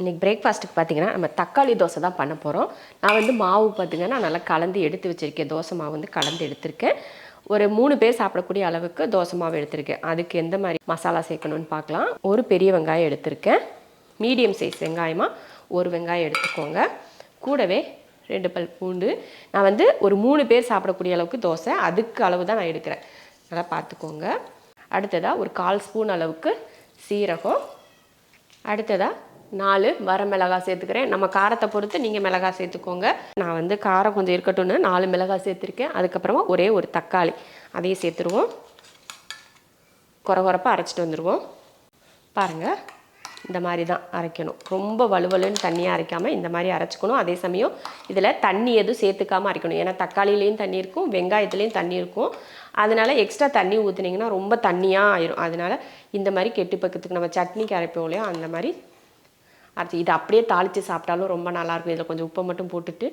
இன்றைக்கி பிரேக்ஃபாஸ்ட்டுக்கு பார்த்தீங்கன்னா நம்ம தக்காளி தோசை தான் பண்ண போகிறோம் நான் வந்து மாவு பார்த்திங்கன்னா நல்லா கலந்து எடுத்து வச்சுருக்கேன். தோசை மாவு வந்து கலந்து எடுத்திருக்கேன். ஒரு மூணு பேர் சாப்பிடக்கூடிய அளவுக்கு தோசை மாவு எடுத்திருக்கேன். அதுக்கு எந்த மாதிரி மசாலா சேர்க்கணும்னு பார்க்கலாம். ஒரு பெரிய வெங்காயம் எடுத்திருக்கேன். மீடியம் சைஸ் வெங்காயமாக ஒரு வெங்காயம் எடுத்துக்கோங்க. கூடவே ரெண்டு பல் பூண்டு. நான் வந்து ஒரு மூணு பேர் சாப்பிடக்கூடிய அளவுக்கு தோசை. அதுக்கு அளவு தான் நான் எடுக்கிறேன். நல்லா பார்த்துக்கோங்க. அடுத்ததாக ஒரு கால் ஸ்பூன் அளவுக்கு சீரகம். அடுத்ததாக நாலு வர மிளகாய் சேர்த்துக்கிறேன். நம்ம காரத்தை பொறுத்து நீங்கள் மிளகாய் சேர்த்துக்கோங்க. நான் வந்து காரம் கொஞ்சம் இருக்கட்டும்னு நாலு மிளகாய் சேர்த்துருக்கேன். அதுக்கப்புறமா ஒரே ஒரு தக்காளி. அதையும் சேர்த்துருவோம். குறை குறைப்பாக அரைச்சிட்டு வந்துடுவோம் பாருங்கள் இந்த மாதிரி தான் அரைக்கணும். ரொம்ப வலுவலுன்னு தண்ணியாக அரைக்காமல் இந்த மாதிரி அரைச்சிக்கணும். அதே சமயம் இதில் தண்ணி எதுவும் சேர்த்துக்காமல் அரைக்கணும். ஏன்னா தக்காளிலையும் தண்ணி இருக்கும் வெங்காயத்துலேயும் தண்ணி இருக்கும். அதனால் எக்ஸ்ட்ரா தண்ணி ஊற்றுனீங்கன்னா ரொம்ப தண்ணியாக ஆயிரும். அதனால் இந்த மாதிரி கெட்டு பக்கத்துக்கு நம்ம சட்னிக்கு அரைப்போம் இல்லையா அந்த மாதிரி அரைச்சி இதை அப்படியே தாளித்து சாப்பிட்டாலும் ரொம்ப நல்லாயிருக்கும். இதில் கொஞ்சம் உப்பை மட்டும் போட்டுட்டு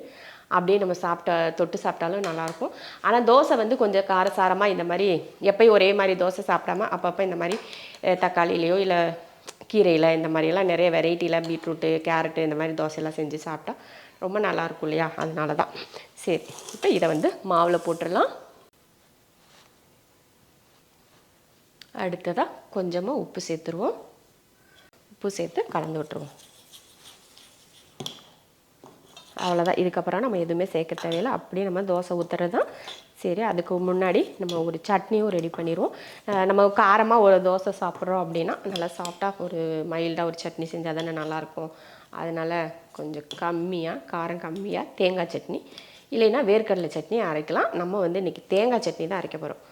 அப்படியே நம்ம சாப்பிட்ட தொட்டு சாப்பிட்டாலும் நல்லாயிருக்கும். ஆனால் தோசை வந்து கொஞ்சம் காரசாரமாக இந்த மாதிரி எப்பயும் ஒரே மாதிரி தோசை சாப்பிடாம அப்பப்போ இந்த மாதிரி தக்காளியிலையோ இல்லை கீரையில் இந்த மாதிரியெல்லாம் நிறைய வெரைட்டியில் பீட்ரூட்டு கேரட்டு இந்த மாதிரி தோசையெல்லாம் செஞ்சு சாப்பிட்டா ரொம்ப நல்லாயிருக்கும் இல்லையா? அதனால தான். சரி இப்போ இதை வந்து மாவில் போட்டுடலாம். அடுத்ததாக கொஞ்சமாக உப்பு சேர்த்துருவோம். உப்பு சேர்த்து கலந்து விட்டுருவோம். அவ்வளோதான் இதுக்கப்புறம் நம்ம எதுவுமே சேர்க்க தேவையில்லை. அப்படியே நம்ம தோசை ஊற்றுறது தான் சரி அதுக்கு முன்னாடி நம்ம ஒரு சட்னியும் ரெடி பண்ணிடுவோம் நம்ம காரமாக ஒரு தோசை சாப்பிட்றோம் அப்படின்னா நல்லா சாஃப்டாக ஒரு மைல்டாக ஒரு சட்னி செஞ்சால் தானே நல்லாயிருக்கும். அதனால் கொஞ்சம் கம்மியாக காரம் கம்மியாக தேங்காய் சட்னி. இல்லைன்னா வேர்க்கடலை சட்னி அரைக்கலாம். நம்ம வந்து இன்றைக்கி தேங்காய் சட்னி தான் அரைக்க போகிறோம்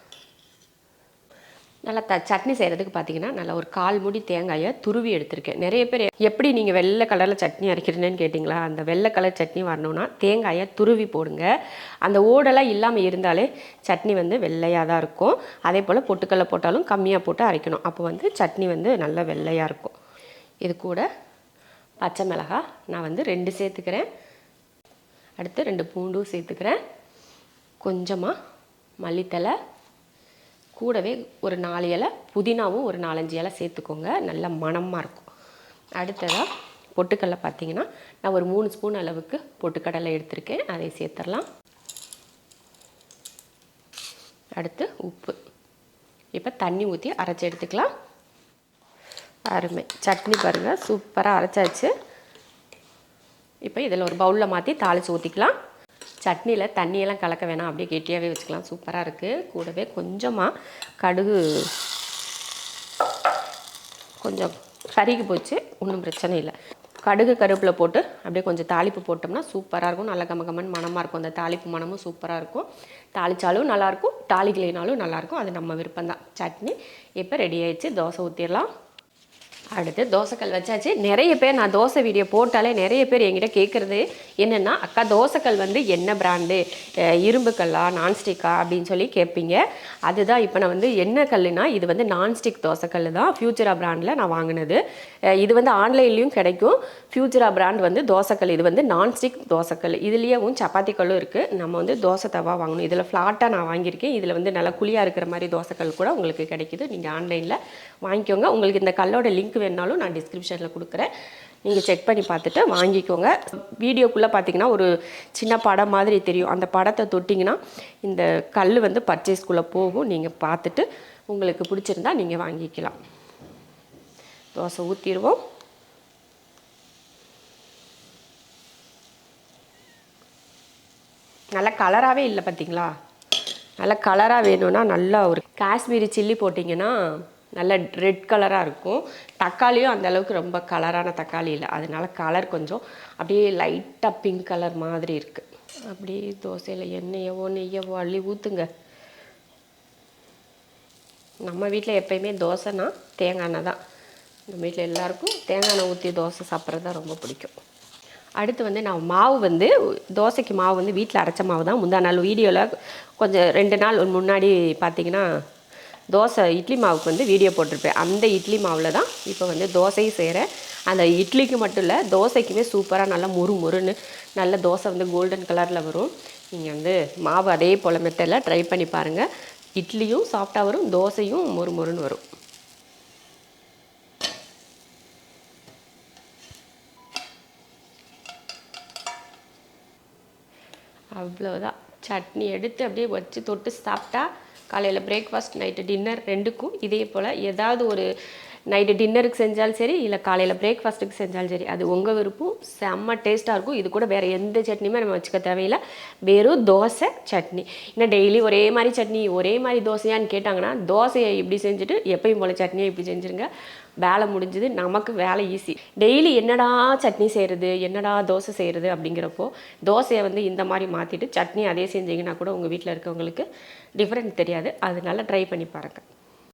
நல்லா த சட்னி செய்கிறதுக்கு பார்த்தீங்கன்னா நல்லா ஒரு கால் முடி தேங்காயை துருவி எடுத்திருக்கேன். நிறைய பேர் எப்படி நீங்கள் வெள்ளை கலரில் சட்னி அரைக்கிறீங்கன்னு கேட்டிங்களா? அந்த வெள்ளை கலர் சட்னி வரணும்னா தேங்காயை துருவி போடுங்க. அந்த ஓடெல்லாம் இல்லாமல் இருந்தாலே சட்னி வந்து வெள்ளையாக தான் இருக்கும். அதே போல் பொட்டுக்கடலை போட்டாலும் கம்மியாக போட்டு அரைக்கணும். அப்போ வந்து சட்னி வந்து நல்லா வெள்ளையாக இருக்கும். இது கூட பச்சை மிளகாய் நான் வந்து ரெண்டு சேர்த்துக்கிறேன். அடுத்து ரெண்டு பூண்டும் சேர்த்துக்கிறேன். கொஞ்சமாக மல்லித்தலை கூடவே ஒரு நாலு இலை புதினாவும் ஒரு நாலஞ்சு இலை சேர்த்துக்கோங்க. நல்ல மணமாக இருக்கும். அடுத்ததாக பொட்டுக்கடலை பார்த்தீங்கன்னா நான் ஒரு மூணு ஸ்பூன் அளவுக்கு பொட்டுக்கடலை எடுத்திருக்கேன். அதை சேர்த்துடலாம். அடுத்து உப்பு. இப்போ தண்ணி ஊற்றி அரைச்சி எடுத்துக்கலாம். அருமை. சட்னி பாருங்கள் சூப்பராக அரைச்சாச்சு. இப்போ இதில் ஒரு பவுலில் மாற்றி தாளித்து ஊற்றிக்கலாம் சட்னியில் தண்ணியெல்லாம் கலக்க வேணாம். அப்படியே கெட்டியாகவே வச்சுக்கலாம். சூப்பராக இருக்குது கூடவே கொஞ்சமாக கடுகு கொஞ்சம் கருகி போச்சு. ஒன்றும் பிரச்சனை இல்லை. கடுகு கருப்பில் போட்டு அப்படியே கொஞ்சம் தாளிப்பு போட்டோம்னா சூப்பராக இருக்கும். நல்ல கம கமன் மணமாக இருக்கும். அந்த தாளிப்பு மணமும் சூப்பராக இருக்கும். தாளித்தாலும் நல்லாயிருக்கும் தாளிக்கலைனாலும் நல்லாயிருக்கும் அது நம்ம விருப்பம்தான். சட்னி இப்போ ரெடி ஆயிடுச்சு. தோசை ஊற்றிடலாம் அடுத்து தோசைக்கல் வச்சாச்சு. நிறைய பேர் நான் தோசை வீடியோ போட்டாலே நிறைய பேர் என்கிட்ட கேட்குறது என்னென்னா அக்கா தோசைக்கல் வந்து என்ன பிராண்டு இரும்பு கல்லா நான்ஸ்டிக்கா அப்படின்னு சொல்லி கேட்பீங்க அதுதான் இப்போ நான் வந்து என்ன கல்லுனா இது வந்து நான்ஸ்டிக் தோசைக்கல் தான். ஃபியூச்சரா பிராண்டில் நான் வாங்கினது. இது வந்து ஆன்லைன்லேயும் கிடைக்கும். ஃபியூச்சரா பிராண்ட் வந்து தோசைக்கல் இது வந்து நான்ஸ்டிக் தோசைக்கல். இதுலேயும் சப்பாத்தி கல்லும் இருக்குது நம்ம வந்து தோசை தவா வாங்கணும். இதில் ஃப்ளாட்டாக நான் வாங்கியிருக்கேன். இதில் வந்து நல்லா குழியாக இருக்கிற மாதிரி தோசைக்கல் கூட உங்களுக்கு கிடைக்குது. நீங்கள் ஆன்லைனில் வாங்கிக்கோங்க. உங்களுக்கு இந்த கல்லோட லிங்க் வேணாலும் நான் டிஸ்கிரிப்ஷனில் கொடுக்குறேன். நீங்கள் செக் பண்ணி பார்த்துட்டு வாங்கிக்கோங்க. வீடியோக்குள்ளே பார்த்தீங்கன்னா ஒரு சின்ன படம் மாதிரி தெரியும். அந்த படத்தை தொட்டிங்கன்னா இந்த கல் வந்து பர்ச்சேஸ்க்குள்ளே போகும். நீங்கள் பார்த்துட்டு உங்களுக்கு பிடிச்சிருந்தா நீங்கள் வாங்கிக்கலாம். தோசை ஊற்றிடுவோம் நல்ல கலராகவே இல்லை பார்த்தீங்களா நல்ல கலராக வேணும்னா நல்லா ஒரு காஷ்மீரி சில்லி போட்டிங்கன்னா நல்ல ரெட் கலராக இருக்கும். தக்காளியும் அந்தளவுக்கு ரொம்ப கலரான தக்காளி இல்லை. அதனால கலர் கொஞ்சம் அப்படியே லைட்டாக பிங்க் கலர் மாதிரி இருக்குது அப்படியே தோசையில் எண்ணெயவோ நெய்யவோ அள்ளி ஊற்றுங்க நம்ம வீட்டில் எப்பயுமே தோசைனா தேங்காய் எண்ணெய் தான். நம்ம வீட்டில் எல்லாருக்கும் தேங்காய் எண்ணெய் ஊற்றி தோசை சாப்பிட்றது தான் ரொம்ப பிடிக்கும். அடுத்து வந்து நான் மாவு வந்து தோசைக்கு மாவு வந்து வீட்டில் அரைச்ச மாவு தான். முந்தா நாள் வீடியோவில் கொஞ்சம் ரெண்டு நாள் முன்னாடி பார்த்திங்கன்னா தோசை இட்லி மாவுக்கு வந்து வீடியோ போட்டிருப்பேன். அந்த இட்லி மாவில் தான் இப்போ வந்து தோசையும் செய்கிறேன் அந்த இட்லிக்கு மட்டும் இல்லை தோசைக்குமே சூப்பராக நல்லா முறு முறுன்னு நல்ல தோசை வந்து கோல்டன் கலரில் வரும். நீங்கள் வந்து மாவு அதே போல் மெத்தடில் ட்ரை பண்ணி பாருங்கள் இட்லியும் சாஃப்டாக வரும் தோசையும் மொறு மொறுன்னு வரும். அவ்வளோதான் சட்னி எடுத்து அப்படியே வச்சு தொட்டு சாப்பிட்டா காலையில் பிரேக்ஃபாஸ்ட் நைட்டு டின்னர் ரெண்டுக்கும் இதே போல் ஏதாவது ஒரு நைட்டு டின்னருக்கு செஞ்சாலும் சரி இல்லை காலையில் பிரேக்ஃபாஸ்ட்டுக்கு செஞ்சாலும் சரி அது உங்கள் விருப்பம். செம்ம டேஸ்ட்டாக இருக்கும். இது கூட வேறு எந்த சட்னியுமே நம்ம வச்சுக்க தேவையில்லை. வெறும் தோசை சட்னி. இன்னும் டெய்லி ஒரே மாதிரி சட்னி ஒரே மாதிரி தோசையான்னு கேட்டாங்கன்னா தோசையை இப்படி செஞ்சுட்டு எப்பயும் போல் சட்னியை இப்படி செஞ்சுருங்க. வேலை முடிஞ்சுது. நமக்கு வேலை ஈஸி டெய்லி என்னடா சட்னி செய்கிறது என்னடா தோசை செய்கிறது அப்படிங்கிறப்போ தோசையை வந்து இந்த மாதிரி மாற்றிட்டு சட்னி அதே செஞ்சீங்கன்னா கூட உங்கள் வீட்டில் இருக்கவங்களுக்கு டிஃப்ரெண்ட் தெரியாது. அதனால ட்ரை பண்ணி பாருங்கள்